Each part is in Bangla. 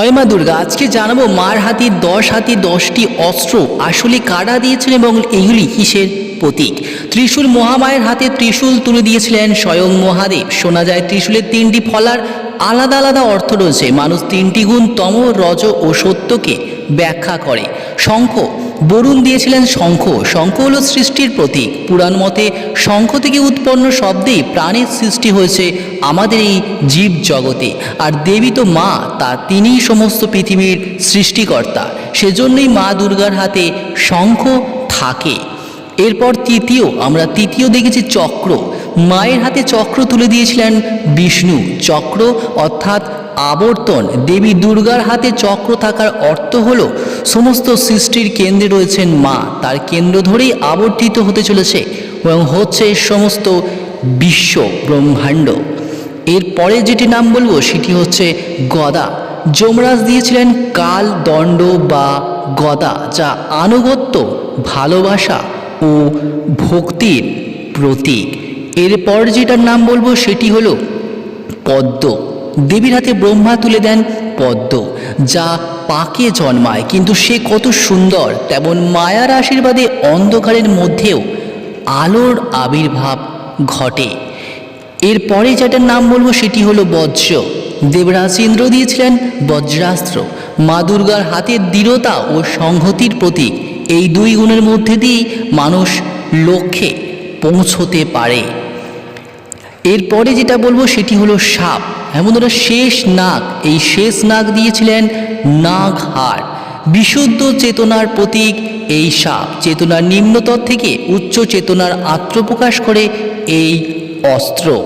জয় মা দুর্গা, আজকে জানাব মার হাতি, দশ হাতি, দশটি অস্ত্র। আসলে কারা দিয়েছেন এবং এগুলি কিসের প্রতীক? ত্রিশূল মহামায়ের হাতে ত্রিশূল তুলে দিয়েছিলেন স্বয়ং মহাদেব। শোনা যায় ত্রিশূলের তিনটি ফলার আলাদা আলাদা অর্থ রয়েছে। মানুষ তিনটি গুণ তম, রজ ও সত্যকে ব্যাখ্যা করে। শঙ্খ। বরুণ দিয়েছিলেন শঙ্খ। শঙ্খ হল সৃষ্টির প্রতীক। পুরাণ মতে শঙ্খ থেকে উৎপন্ন শব্দেই প্রাণের সৃষ্টি হয়েছে আমাদের এই জীব জগতে আর দেবী তো মা তা তিনিই সমস্ত পৃথিবীর সৃষ্টিকর্তা। সেজন্যই মা দুর্গার হাতে শঙ্খ থাকে। এরপর তৃতীয়, আমরা তৃতীয় দেখেছি চক্র। মায়ের হাতে চক্র তুলে দিয়েছিলেন বিষ্ণু। চক্র অর্থাৎ আবর্তন। দেবী দুর্গার হাতে চক্র থাকার অর্থ হলো, সমস্ত সৃষ্টির কেন্দ্রে রয়েছেন মা। তার কেন্দ্র ধরেই আবর্তিত হতে চলেছে এবং হচ্ছে সমস্ত বিশ্ব ব্রহ্মাণ্ড। এরপরে যেটি নাম বলব, সেটি হচ্ছে গদা। যমরাজ দিয়েছিলেন কাল, দণ্ড বা গদা, যা আনুগত্য, ভালোবাসা ও ভক্তির প্রতীক। এরপর যেটার নাম বলব, সেটি হলো পদ্ম। দেবীর হাতে ব্রহ্মা তুলে দেন পদ্ম, যা পাকে জন্মায়। কিন্তু সে কত সুন্দর, তেমন মায়ার আশীর্বাদে অন্ধকারের মধ্যেও আলোর আবির্ভাব ঘটে। এরপরে যেটার নাম বলব সেটি হলো বজ্র। দেবরাজ ইন্দ্র দিয়েছিলেন বজ্রাস্ত্র। মা দুর্গার হাতের দৃঢ়তা ও সংহতির প্রতীক। এই দুই গুণের মধ্যে দিয়েই মানুষ লক্ষ্যে পৌঁছতে পারে। এরপরে যেটা বলব সেটি হলো সাপ। এমন ধরো শেষ নাগ। এই শেষ নাগ দিয়েছিলেন নাগহার। বিশুদ্ধ চেতনার প্রতীক এই সাপ। চেতনার নিম্নতর থেকে উচ্চ চেতনার আত্মপ্রকাশ করে এই অস্ত্র।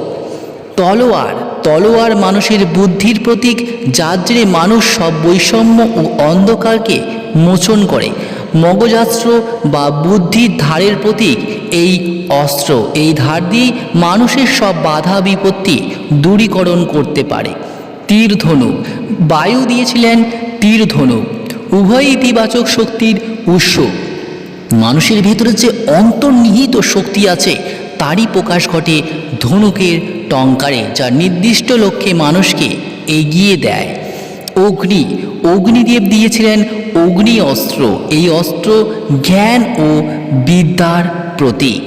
তলোয়ার। তলোয়ার মানুষের বুদ্ধির প্রতীক, যার জেরে মানুষ সব বৈষম্য ও অন্ধকারকে মোচন করে। মগজাস্ত্র বা বুদ্ধির ধারের প্রতীক এই অস্ত্র। এই ধার দিয়ে মানুষের সব বাধা বিপত্তি দূরীকরণ করতে পারে। তীর ধনুক বায়ু দিয়েছিলেন তীর ধনুক উভয় ইতিবাচক শক্তির উৎস। মানুষের ভেতরে যে অন্তর্নিহিত শক্তি আছে, তারই প্রকাশ ঘটে ধনুকের টঙ্কারে, যা নির্দিষ্ট লক্ষ্যে মানুষকে এগিয়ে দেয়। অগ্নি অগ্নিদেব দিয়েছিলেন অগ্নি অস্ত্র। এই অস্ত্র জ্ঞান ও বিদ্যার প্রতীক।